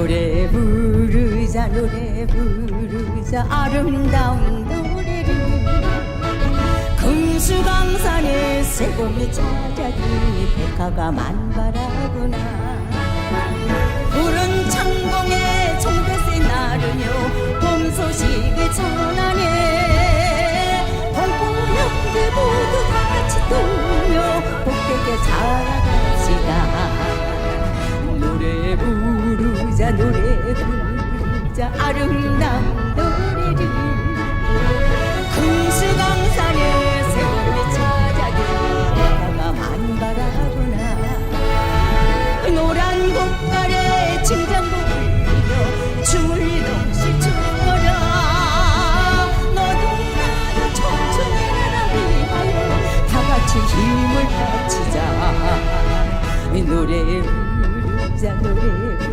노래 부르자 노래 부르자. 아름다운 노래를 금수강산에 새봄이 찾아드니 백화가 만발하구나. 푸른 노래 부르자 아름다운 노래를 금수강산에 새봄이 찾아드니 백화가 만발하구나. 노란 꽃갈에 칭장곡 울리며 춤을 동시 춰라. 너도 나도 청춘이라 위하여 다 같이 힘을 합치자. 이 노래 부르자 노래 부르자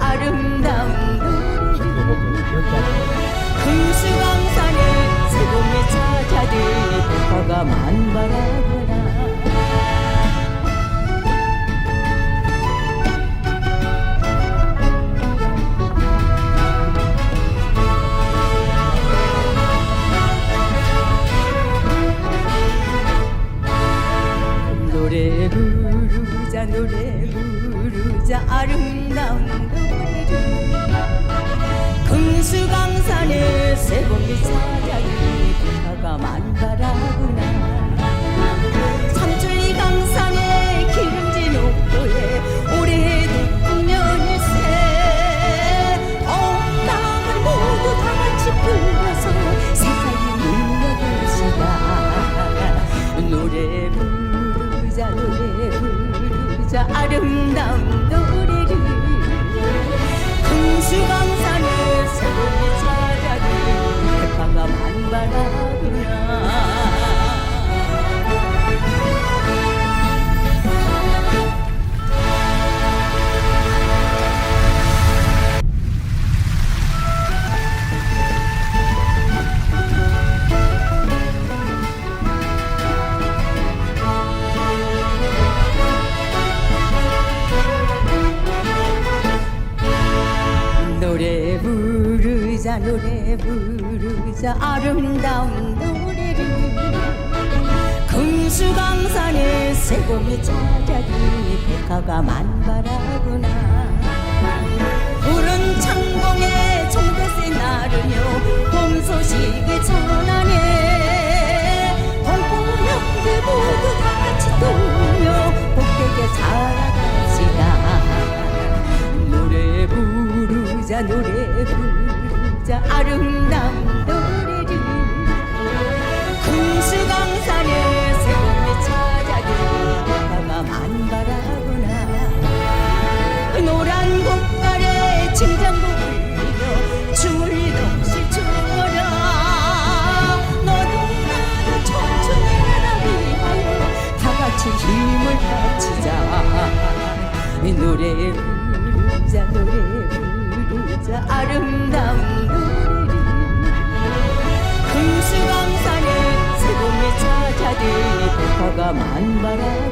아름다운 노래 금수강산에 새봄이 찾아드니 백화가 만발하구나. 노래 부르 자 노래 부르자 아름다운 노래를. 금수강산에 새봄이 찾아니 백화가 만발 아름다운 노래를 금수강 부르자 노래 부르자 아름다운 노래를. 금수강산에 새봄이 찾아드니 백화가 만발하구나. 푸른 창공에 총대새 나르며 봄 소식을 전하네 동포형들 모두 다 같이 돌며 복되게 살아갑시다. 노래 부르자 노래 이 노래 부르자 노래 부르자. 아름다운 노래를 금수강산에 새봄이 찾아드니 백화가 만발하구나